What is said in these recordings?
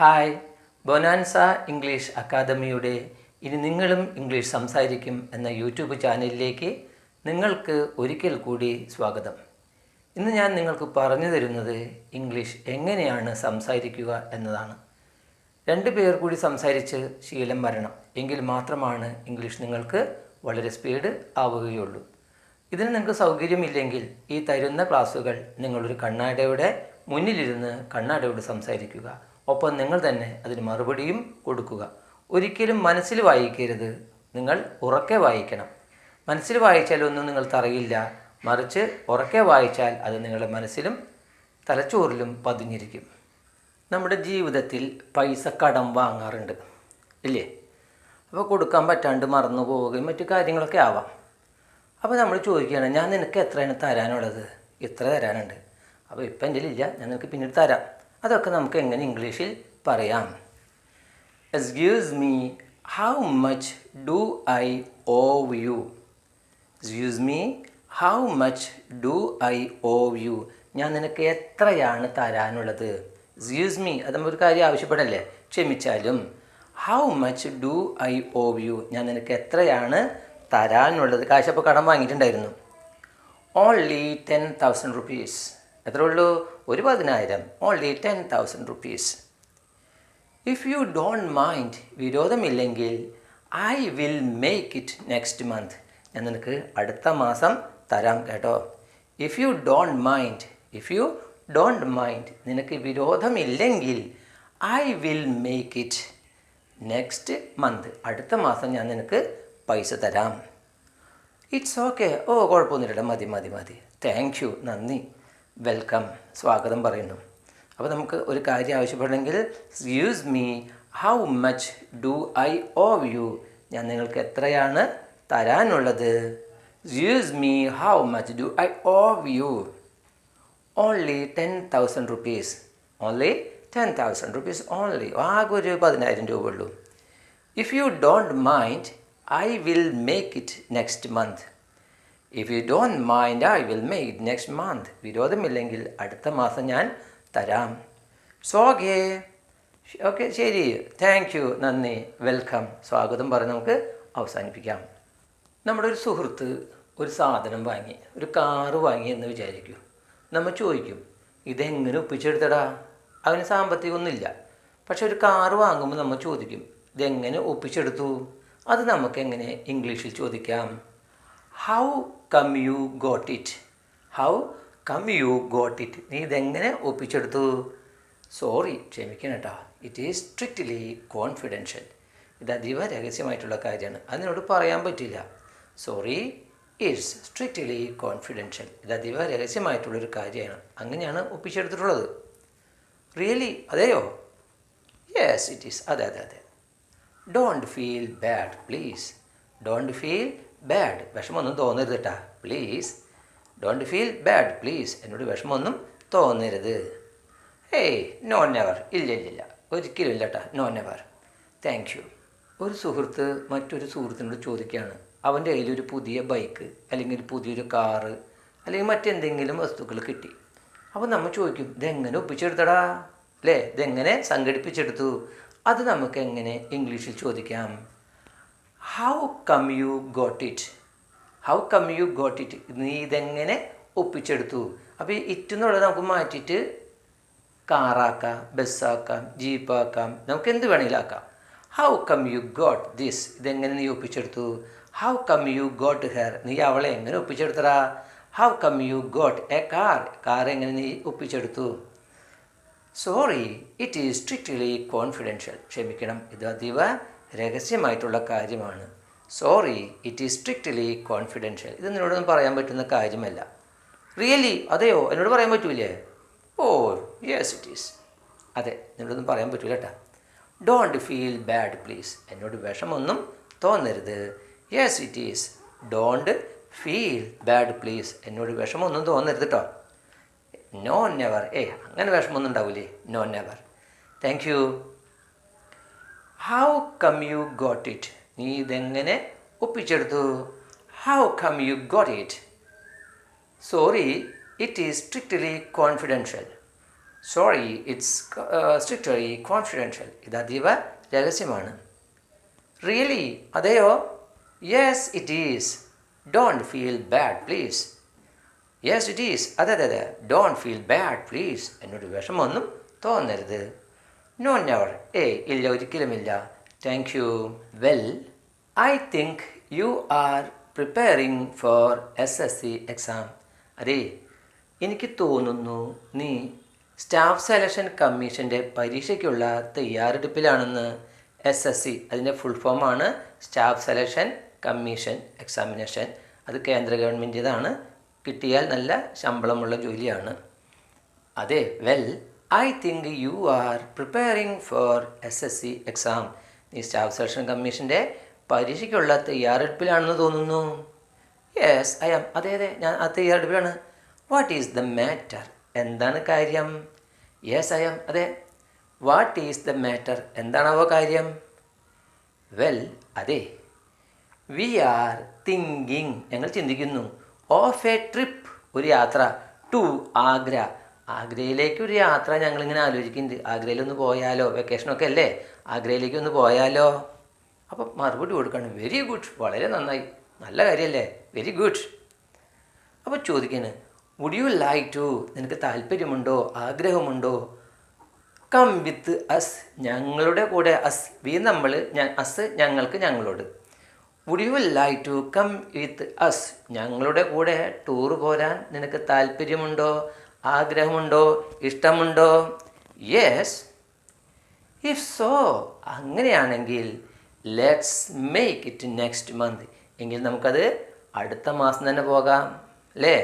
Hi bonanza English അക്കാദമിയുടെ ഇനി നിങ്ങളും ഇംഗ്ലീഷ് സംസാരിക്കും എന്ന യൂട്യൂബ് ചാനലിലേക്ക് നിങ്ങൾക്ക് ഒരിക്കൽ കൂടി സ്വാഗതം. ഇന്ന് ഞാൻ നിങ്ങൾക്ക് പറഞ്ഞു തരുന്നത് ഇംഗ്ലീഷ് എങ്ങനെയാണ് സംസാരിക്കുക എന്നതാണ്. രണ്ട് പേർ കൂടി സംസാരിച്ച് ശീലം വരണം. എങ്കിൽ മാത്രമാണ് ഇംഗ്ലീഷ് നിങ്ങൾക്ക് വളരെ സ്പീഡ് ആവുകയുള്ളൂ. ഇതിന് നിങ്ങൾക്ക് സൗകര്യമില്ലെങ്കിൽ ഈ തരുന്ന ക്ലാസ്സുകൾ നിങ്ങളൊരു കണ്ണാടയുടെ മുന്നിലിരുന്ന് കണ്ണാടയോട് സംസാരിക്കുക. ഒപ്പം നിങ്ങൾ തന്നെ അതിന് മറുപടിയും കൊടുക്കുക. ഒരിക്കലും മനസ്സിൽ വായിക്കരുത്. നിങ്ങൾ ഉറക്കെ വായിക്കണം. മനസ്സിൽ വായിച്ചാലൊന്നും നിങ്ങൾ അറിയില്ല മറിച്ച് ഉറക്കെ വായിച്ചാൽ അത് നിങ്ങളുടെ മനസ്സിലും തലച്ചോറിലും പതിഞ്ഞിരിക്കും. നമ്മുടെ ജീവിതത്തിൽ പൈസ കടം വാങ്ങാറുണ്ട്. ഇല്ലേ? അപ്പോൾ കൊടുക്കാൻ പറ്റാണ്ട് മറന്നു പോവുകയും മറ്റു കാര്യങ്ങളൊക്കെ ആവാം. അപ്പോൾ നമ്മൾ ചോദിക്കുകയാണ് ഞാൻ നിനക്ക് എത്രയാണ് തരാനുള്ളത്? ഇത്ര തരാനുണ്ട്. അപ്പോൾ ഇപ്പം എന്റെ ഇല്ല. ഞാൻ നിനക്ക് പിന്നീട് തരാം. അതൊക്കെ നമുക്ക് എങ്ങനെ ഇംഗ്ലീഷിൽ പറയാം? Excuse me how much do I owe you excuse me how much do I owe you ഞാൻ നിനക്ക് എത്രയാണ് തരാനുള്ളത്? എക്സ്ക്യൂസ് മീ അത് ഒരു കാര്യം ആവശ്യപ്പെടല്ലേ? ക്ഷമിച്ചാലും. How much do I owe you ഞാൻ നിനക്ക് എത്രയാണ് തരാനുള്ളത്? കാശപ്പോൾ കടം വാങ്ങിയിട്ടുണ്ടായിരുന്നു. ഓൺലി ടെൻ തൗസൻഡ് റുപ്പീസ് എത്ര ഉള്ളൂ? ഒരു പതിനായിരം. Only ten thousand rupees if you don't mind വിരോധമില്ലെങ്കിൽ I will make it next month ഞാൻ നിനക്ക് അടുത്ത മാസം തരാം കേട്ടോ. If you don't mind if you don't mind നിനക്ക് വിരോധമില്ലെങ്കിൽ I will make it next month അടുത്ത മാസം ഞാൻ നിനക്ക് പൈസ തരാം. ഇറ്റ്സ് ഓക്കെ ഓ കുഴപ്പമൊന്നുമില്ല മതി മതി മതി. താങ്ക് യു നന്ദി. വെൽക്കം സ്വാഗതം പറയുന്നു. അപ്പോൾ നമുക്ക് ഒരു കാര്യം ആവശ്യപ്പെടണമെങ്കിൽ use me how much do I owe you ഞാൻ നിങ്ങൾക്ക് എത്രയാണ് തരാനുള്ളത്? Use me how much do I owe you only ten thousand rupees only ten thousand rupees only ആകെ ഒരു പതിനായിരം രൂപ ഉള്ളൂ if you don't mind I will make it next month if you don't mind I will it next month വിരോധമില്ലെങ്കിൽ അടുത്ത മാസം ഞാൻ തരാം. സോഗേ ഓക്കെ ശരി. താങ്ക് യു നന്ദി. വെൽക്കം സ്വാഗതം പറഞ്ഞ് നമുക്ക് അവസാനിപ്പിക്കാം. നമ്മുടെ ഒരു സുഹൃത്ത് ഒരു സാധനം വാങ്ങി ഒരു കാറ് വാങ്ങി എന്ന് വിചാരിക്കൂ. നമ്മൾ ചോദിക്കും ഇതെങ്ങനെ ഒപ്പിച്ചെടുത്തടാ? അവന് സാമ്പത്തികമൊന്നുമില്ല. പക്ഷെ ഒരു കാറ് വാങ്ങുമ്പോൾ നമ്മൾ ചോദിക്കും ഇതെങ്ങനെ ഒപ്പിച്ചെടുത്തു? അത് നമുക്കെങ്ങനെ ഇംഗ്ലീഷിൽ ചോദിക്കാം. How come you got it how come you got it നീ ഇതെങ്ങനെ ഒപ്പിച്ചെടുത്തു? സോറി ക്ഷമിക്കണം കേട്ടോ. ഇറ്റ് ഈസ് സ്ട്രിക്റ്റ്ലി കോൺഫിഡൻഷ്യൽ ഇത് അതീവ രഹസ്യമായിട്ടുള്ള കാര്യമാണ്. അതിനോട് പറയാൻ പറ്റില്ല. സോറി ഇറ്റ്സ് സ്ട്രിക്റ്റ്ലി കോൺഫിഡൻഷ്യൽ ഇത് അതീവ രഹസ്യമായിട്ടുള്ളൊരു കാര്യമാണ്. അങ്ങനെയാണ് ഒപ്പിച്ചെടുത്തിട്ടുള്ളത്. റിയലി അതെയോ? യെസ് ഇറ്റ് ഈസ് അതെ അതെ അതെ. Don't feel bad please don't feel bad വിഷമമൊന്നും തോന്നരുത് കേട്ടാ please don't feel bad please എന്നോട് വിഷമമൊന്നും തോന്നരുത്. ഏയ് നോ നെവർ ഇല്ല ഇല്ല ഇല്ല. ഒരിക്കലും ഇല്ല കേട്ടാ നോ നെവർ താങ്ക് യു ഒരു സുഹൃത്ത് മറ്റൊരു സുഹൃത്തിനോട് ചോദിക്കുകയാണ്. അവന്റെ കയ്യിൽ ഒരു പുതിയ ബൈക്ക് അല്ലെങ്കിൽ പുതിയൊരു കാറ് അല്ലെങ്കിൽ മറ്റെന്തെങ്കിലും വസ്തുക്കൾ കിട്ടി. അപ്പോൾ നമ്മൾ ചോദിക്കും ഇതെങ്ങനെ ഒപ്പിച്ചെടുത്തടാ? അല്ലേ ഇതെങ്ങനെ സംഘടിപ്പിച്ചെടുത്തു? അത് നമുക്ക് എങ്ങനെ ഇംഗ്ലീഷിൽ ചോദിക്കാം. How come you got it how come you got it നീ ഇതെങ്ങനെ ഒപ്പിച്ചെടുത്തു? അപ്പോൾ ഇറ്റ് എന്നുള്ളത് നമുക്ക് മാറ്റിയിട്ട് കാറാക്കാം ബസ്സാക്കാം ജീപ്പാക്കാം നമുക്ക് എന്ത് വേണമെങ്കിലും ആക്കാം. How come you got this ഇതെങ്ങനെ നീ ഒപ്പിച്ചെടുത്തു? How come you got her നീ അവളെ എങ്ങനെ ഒപ്പിച്ചെടുത്തടാ? How come you got a car car എങ്ങനെ നീ ഒപ്പിച്ചെടുത്തു? Sorry it is strictly confidential ക്ഷമിക്കണം ഇത് അതീവ രഹസ്യമായിട്ടുള്ള കാര്യമാണ്. Sorry it is strictly confidential ഇത് നിന്നോടൊന്നും പറയാൻ പറ്റുന്ന കാര്യമല്ല. റിയലി അതെയോ? എന്നോട് പറയാൻ പറ്റൂലേ? ഓ യെസ് ഇറ്റ് ഈസ് അതെ നിന്നോടൊന്നും പറയാൻ പറ്റൂല കേട്ടാ ഡോണ്ട് ഫീൽ ബാഡ് പ്ലീസ് എന്നോട് വിഷമൊന്നും തോന്നരുത്. Yes it is don't feel bad please എന്നോട് വിഷമമൊന്നും തോന്നരുത് കേട്ടോ നോ നെവർ ഏ അങ്ങനെ വിഷമമൊന്നും ഉണ്ടാവില്ലേ no never thank you how come you got it നീ ഇതെങ്ങനെ ഒപ്പിച്ചെടുത്തു? How come you got it sorry it is strictly confidential sorry it's strictly confidential ഇത് അതീവ രഹസ്യമാണ്. റിയലി അതെയോ? Yes it is don't feel bad please yes it is അതെ അതെ അതെ. Don't feel bad please എന്നോട് വിഷമമൊന്നും തോന്നരുത്. നോ നെവർ ഏയ് ഇല്ല ഒരിക്കലുമില്ല thank you well I think you are preparing for S S C exam അതെ എനിക്ക് തോന്നുന്നു നീ സ്റ്റാഫ് സെലക്ഷൻ കമ്മീഷന്റെ പരീക്ഷയ്ക്കുള്ള തയ്യാറെടുപ്പിലാണെന്ന് എസ് എസ് സി അതിന്റെ ഫുൾ ഫോമാണ് സ്റ്റാഫ് സെലക്ഷൻ കമ്മീഷൻ എക്സാമിനേഷൻ. അത് കേന്ദ്ര ഗവൺമെന്റിതാണ് കിട്ടിയാൽ നല്ല ശമ്പളമുള്ള ജോലിയാണ്. അതെ well I think you are preparing for S S C exam നീ സ്റ്റാഫ് സെലക്ഷൻ കമ്മീഷന്റെ പരീക്ഷയ്ക്കുള്ള തയ്യാറെടുപ്പിലാണെന്ന് തോന്നുന്നു. യെസ് ഐ ആം അതെ അതെ ഞാൻ ആ തയ്യാറെടുപ്പിലാണ്. വാട്ട് ഈസ് ദ മാറ്റർ എന്താണ് കാര്യം? യെസ് ഐ ആം അതെ. വാട്ട് ഈസ് ദ മാറ്റർ എന്താണാവോ കാര്യം? വെൽ അതെ. വി ആർ തിങ്കിങ് ഞങ്ങൾ ചിന്തിക്കുന്നു ഓഫ് എ ട്രിപ്പ് ഒരു യാത്ര ടു ആഗ്ര ആഗ്രയിലേക്ക് ഒരു യാത്ര ഞങ്ങളിങ്ങനെ ആലോചിക്കുന്നുണ്ട്. ആഗ്രയിലൊന്ന് പോയാലോ? വെക്കേഷനൊക്കെ അല്ലേ? ആഗ്രയിലേക്ക് ഒന്ന് പോയാലോ? അപ്പം മറുപടി കൊടുക്കണം. വെരി ഗുഡ് വളരെ നന്നായി. നല്ല കാര്യമല്ലേ വെരി ഗുഡ് അപ്പോൾ ചോദിക്കാണ് വുഡ് യു ലൈക്ക് ടു നിനക്ക് താല്പര്യമുണ്ടോ? ആഗ്രഹമുണ്ടോ? കം വിത്ത് അസ് ഞങ്ങളുടെ കൂടെ അസ് വി നമ്മൾ അസ് ഞങ്ങൾക്ക് ഞങ്ങളോട്. Would you like to come with us ഞങ്ങളുടെ കൂടെ ടൂർ പോരാൻ നിനക്ക് താല്പര്യമുണ്ടോ? ആഗ്രഹമുണ്ടോ? ഇഷ്ടമുണ്ടോ? യെസ് ഇഫ് സോ അങ്ങനെയാണെങ്കിൽ let's make it next month എങ്കിൽ നമുക്കത് അടുത്ത മാസം തന്നെ പോകാം അല്ലേ?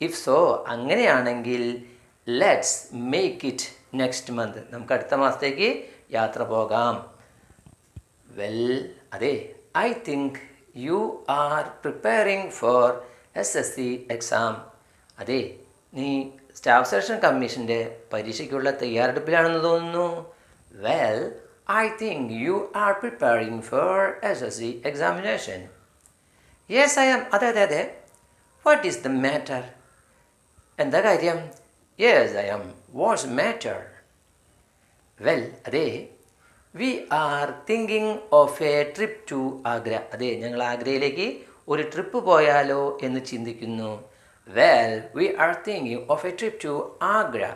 ഇഫ് സോ അങ്ങനെയാണെങ്കിൽ let's make it next month നമുക്ക് അടുത്ത മാസത്തേക്ക് യാത്ര പോകാം. വെൽ അതെ I think you are preparing for S S C exam അതെ നീ സ്റ്റാഫ് സെലക്ഷൻ കമ്മീഷന്റെ പരീക്ഷയ്ക്കുള്ള തയ്യാറെടുപ്പിലാണെന്ന് തോന്നുന്നു. Well I think you are preparing for S S C examination yes I'm അതെ അതെ അതെ. വാട്ട് ഈസ് ദ മാറ്റർ എന്താ കാര്യം? Yes I'm what's matter well അതെ. We are thinking of a trip to Agra അതെ ഞങ്ങൾ ആഗ്രയിലേക്ക് ഒരു ട്രിപ്പ് പോയാലോ എന്ന് ചിന്തിക്കുന്നു. Well we are thinking of a trip to Agra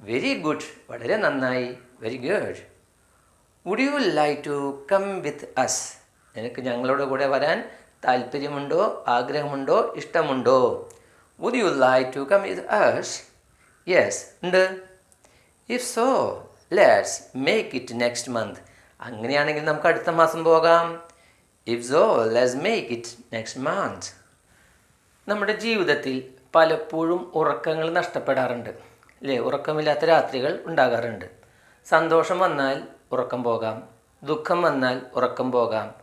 very good വളരെ നന്നായി. Very good would you like to come with us നിനക്ക് ഞങ്ങളുടെ കൂടെ വരാൻ താല്പര്യമുണ്ടോ ആഗ്രഹമുണ്ടോ? ഇഷ്ടമുണ്ടോ? Would you like to come with us yes ഉണ്ട്. If so let's make it next month അങ്ങനെയാണെങ്കിൽ നമുക്ക് അടുത്ത മാസം പോകാം. If so let's make it next month നമ്മുടെ ജീവിതത്തിൽ പലപ്പോഴും ഉറക്കങ്ങൾ നഷ്ടപ്പെടാറുണ്ട് അല്ലേ ഉറക്കമില്ലാത്ത രാത്രികൾ ഉണ്ടാകാറുണ്ട്. സന്തോഷം വന്നാൽ ഉറക്കം പോകാം ദുഃഖം വന്നാൽ ഉറക്കം പോകാം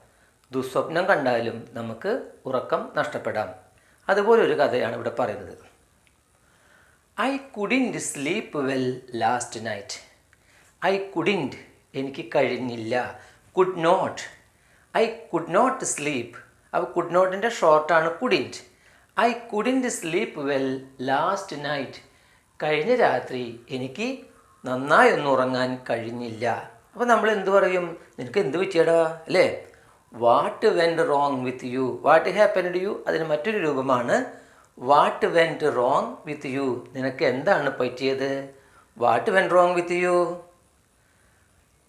ദുസ്വപ്നം കണ്ടാലും നമുക്ക് ഉറക്കം നഷ്ടപ്പെടാം. അതുപോലെ ഒരു കഥയാണ് ഇവിടെ പറയുന്നത്. I couldn't sleep well last night I couldn't എനിക്ക് കഴിഞ്ഞില്ല. Could not I could not sleep അപ്പോൾ കുഡ് നോട്ടിന്റെ ഷോർട്ടാണ് couldn't I couldn't sleep well last night കഴിഞ്ഞ രാത്രി എനിക്ക് നന്നായി ഒന്നും ഉറങ്ങാൻ കഴിഞ്ഞില്ല. അപ്പോൾ നമ്മൾ എന്ത് പറയും? നിനക്ക് എന്ത് പറ്റിയടാ? അല്ലേ? What went wrong with you what happened you അതിന് മറ്റൊരു രൂപമാണ്. What went wrong with you നിനക്ക് എന്താണ് പറ്റിയത്? What went wrong with you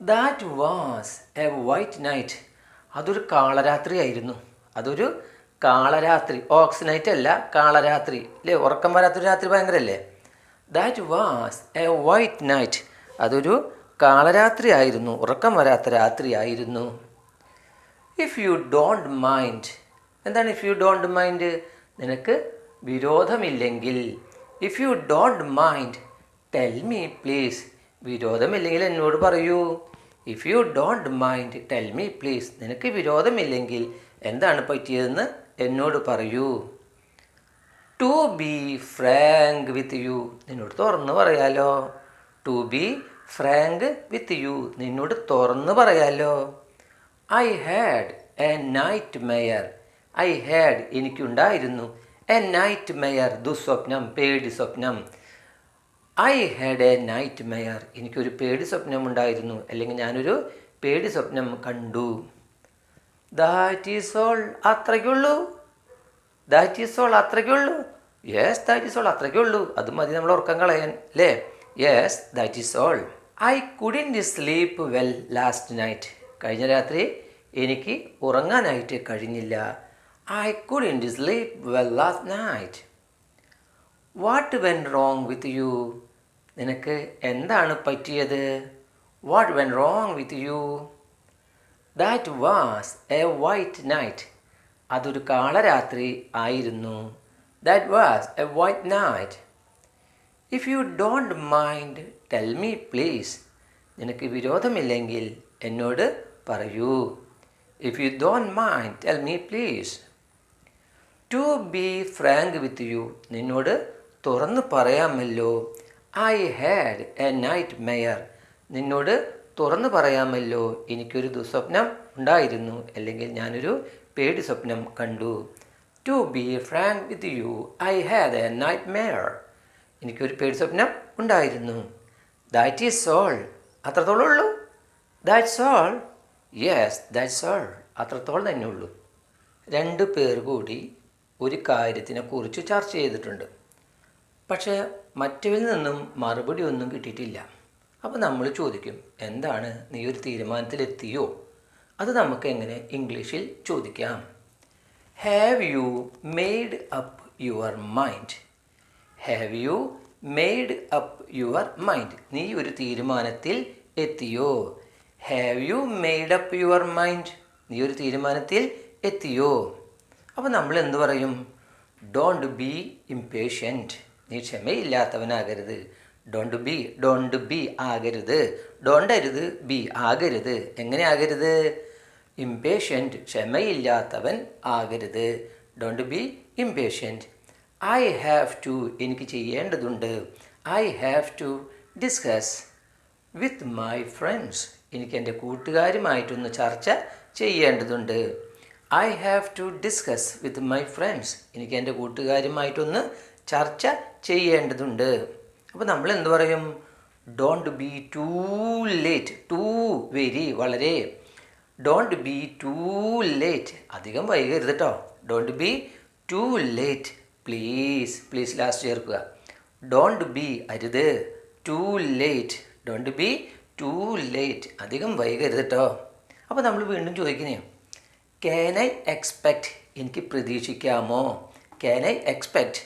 that was a white night അതൊരു കാളരാത്രിയായിരുന്നു. അതൊരു കാളരാത്രി ഓക്സ് നൈറ്റ് അല്ല കാളരാത്രി. അല്ലേ ഉറക്കം വരാത്തൊരു രാത്രി ഭയങ്കര അല്ലേ that was a white night അതൊരു കാളരാത്രി ആയിരുന്നു ഉറക്കം വരാത്ത രാത്രി ആയിരുന്നു. ഇഫ് യു ഡോണ്ട് മൈൻഡ് എന്താണ് ഇഫ് യു ഡോണ്ട് മൈൻഡ് നിനക്ക് വിരോധമില്ലെങ്കിൽ. If you don't mind tell me please വിരോധമില്ലെങ്കിൽ എന്നോട് പറയൂ. If you don't mind tell me please നിനക്ക് വിരോധമില്ലെങ്കിൽ എന്താണ് പറ്റിയതെന്ന് എന്നോട് പറയൂ. To be frank with you നിന്നോട് തുറന്ന് പറയാലോ. To be frank with you നിന്നോട് തുറന്ന് പറയാലോ. I had a night mare I had എനിക്കുണ്ടായിരുന്നു എ നൈറ്റ് മെയർ ദുസ്വപ്നം പേടി സ്വപ്നം. I had a nightmare എനിക്കൊരു പേടി സ്വപ്നം ഉണ്ടായിരുന്നു അല്ലെങ്കിൽ ഞാനൊരു പേടി സ്വപ്നം കണ്ടു. ദാറ്റ് ഈസ് ഓൾ അത്രയ്ക്കുള്ളൂ. ദാറ്റ് ഈസ് ഓൾ അത്രയ്ക്കുള്ളൂ. യെസ് ദാറ്റ് ഈസ് ഓൾ അത്രയ്ക്കുള്ളൂ. അത് മതി നമ്മൾ ഉറക്കം കളയാൻ അല്ലേ? Yes that is all I couldn't sleep well last night കഴിഞ്ഞ രാത്രി എനിക്ക് ഉറങ്ങാനായിട്ട് കഴിഞ്ഞില്ല. I couldn't sleep well last night what went wrong with you നിനക്ക് എന്താണ് പറ്റിയത്? What went wrong with you that was a white night അതൊരു കാളരാത്രി ആയിരുന്നു. That was a white night if you don't mind tell me please നിനക്ക് വിരോധമില്ലെങ്കിൽ എന്നോട് പറയൂ. If you don't mind tell me please to be frank with you നിന്നോട് തുറന്നു പറയാമല്ലോ. I had a nightmare നിന്നോട് തുറന്നു പറയാമല്ലോ. എനിക്കൊരു ദുസ്വപ്നം ഉണ്ടായിരുന്നു. അല്ലെങ്കിൽ ഞാനൊരു പേടി സ്വപ്നം കണ്ടു. To be frank with you I had a nightmare എനിക്കൊരു പേടി സ്വപ്നം ഉണ്ടായിരുന്നു. ദാറ്റ് ഈസ് ഓൾ അത്രത്തോളം ഉള്ളൂ? That's all yes that's all അത്രത്തോളം തന്നെ ഉള്ളൂ. രണ്ട് പേർ കൂടി ഒരു കാര്യത്തിനെ കുറിച്ച് ചർച്ച ചെയ്തിട്ടുണ്ട്. പക്ഷേ മറ്റവരിൽ നിന്നും മറുപടി ഒന്നും കിട്ടിയിട്ടില്ല. അപ്പോൾ നമ്മൾ ചോദിക്കും എന്താണ് നീ ഒരു തീരുമാനത്തിലെത്തിയോ? അത് നമുക്ക് എങ്ങനെ ഇംഗ്ലീഷിൽ ചോദിക്കാം. Have you made up your mind have you made up your mind നീ ഒരു തീരുമാനത്തിൽ എത്തിയോ? Have you made up your mind നീ ഒരു തീരുമാനത്തിൽ എത്തിയോ? അപ്പോൾ നമ്മൾ എന്ത് പറയും? ഡോണ്ട് ബി ഇംപേഷ്യന്റ് നീ ക്ഷമയില്ലാത്തവനാകരുത്. ഡോണ്ട് ബി ഡോണ്ട് ബി ആകരുത്. ഡോണ്ട് അരുത് ബി ആകരുത്. എങ്ങനെ ആകരുത്? ഇംപേഷ്യന്റ് ക്ഷമയില്ലാത്തവൻ ആകരുത്. Don't be impatient I have to എനിക്ക് ചെയ്യേണ്ടതുണ്ട്. I have to discuss with my friends എനിക്ക് എന്റെ കൂട്ടുകാരുമായിട്ടൊന്ന് ചർച്ച ചെയ്യേണ്ടതുണ്ട്. I have to discuss with my friends എനിക്ക് എന്റെ കൂട്ടുകാരുമായിട്ടൊന്ന് ചർച്ച ചെയ്യേണ്ടതുണ്ട്. അപ്പോൾ നമ്മൾ എന്ത് പറയും? Don't be too late too very വളരെ. ഡോണ്ട് ബി ടു ലേറ്റ് അധികം വൈകരുത് കേട്ടോ don't be too late please please last ചേർക്കുക. ഡോണ്ട് ബി അരുത്. Too late don't be too late അധികം വൈകരുത് കേട്ടോ അപ്പോൾ നമ്മൾ വീണ്ടും ചോദിക്കുന്നേ ക്യാൻ ഐ എക്സ്പെക്റ്റ് എനിക്ക് പ്രതീക്ഷിക്കാമോ? Can I expect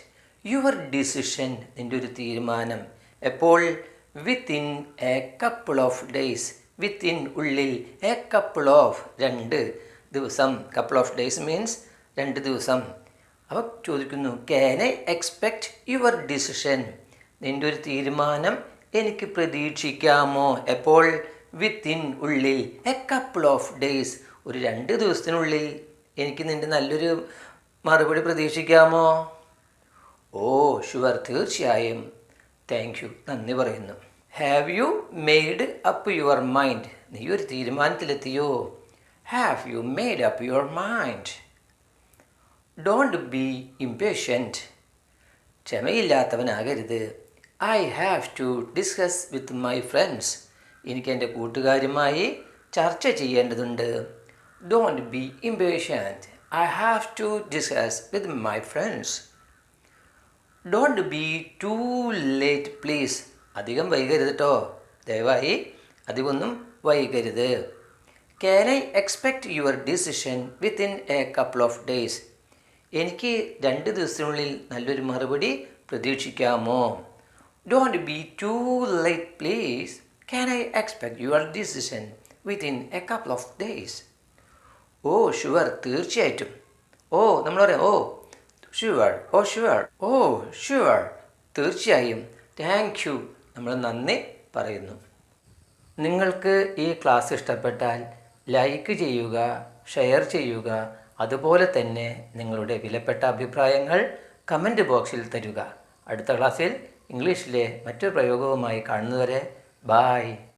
your decision നിന്റെ ഒരു തീരുമാനം. എപ്പോൾ? Within a couple of days within ഉള്ളിൽ എ കപ്പിൾ ഓഫ് രണ്ട് ദിവസം. കപ്പിൾ ഓഫ് ഡേയ്സ് മീൻസ് രണ്ട് ദിവസം. അപ്പോൾ ചോദിക്കുന്നു can I expect your decision നിന്റെ ഒരു തീരുമാനം എനിക്ക് പ്രതീക്ഷിക്കാമോ? എപ്പോൾ? വിത്തിൻ ഉള്ളിൽ എ കപ്പിൾ ഓഫ് ഡേയ്സ് ഒരു രണ്ട് ദിവസത്തിനുള്ളിൽ എനിക്ക് നിന്റെ നല്ലൊരു മറുപടി പ്രതീക്ഷിക്കാമോ? Oh sure. തീർച്ചയായും. താങ്ക് യു നന്ദി പറയുന്നു. Have you made up your mind നീ ഒരു തീരുമാനത്തിലെത്തിയോ? Have you made up your mind don't be impatient ക്ഷമയില്ലാത്തവനാകരുത്. I have to discuss with my friends എനിക്ക് എന്റെ കൂട്ടുകാരുമായി ചർച്ച ചെയ്യേണ്ടതുണ്ട്. Don't be impatient I have to discuss with my friends don't be too late please അധികം വൈകരുത് കേട്ടോ ദയവായി അധികമൊന്നും വൈകരുത്. Can I expect your decision within a couple of days എനിക്ക് രണ്ട് ദിവസത്തിനുള്ളിൽ നല്ലൊരു മറുപടി പ്രതീക്ഷിക്കാമോ? Don't be too late please can I expect your decision within a couple of days oh sure. തീർച്ചയായിട്ടും. ഓ നമ്മൾ പറയാം oh sure oh sure oh sure തീർച്ചയായും. Thank you നമ്മൾ നന്ദി പറയുന്നു. നിങ്ങൾക്ക് ഈ ക്ലാസ് ഇഷ്ടപ്പെട്ടാൽ ലൈക്ക് ചെയ്യുക ഷെയർ ചെയ്യുക അതുപോലെ തന്നെ നിങ്ങളുടെ വിലപ്പെട്ട അഭിപ്രായങ്ങൾ കമന്റ് ബോക്സിൽ തരുക. അടുത്ത ക്ലാസ്സിൽ ഇംഗ്ലീഷിലെ മറ്റൊരു പ്രയോഗവുമായി കാണുന്നവരെ ബായ്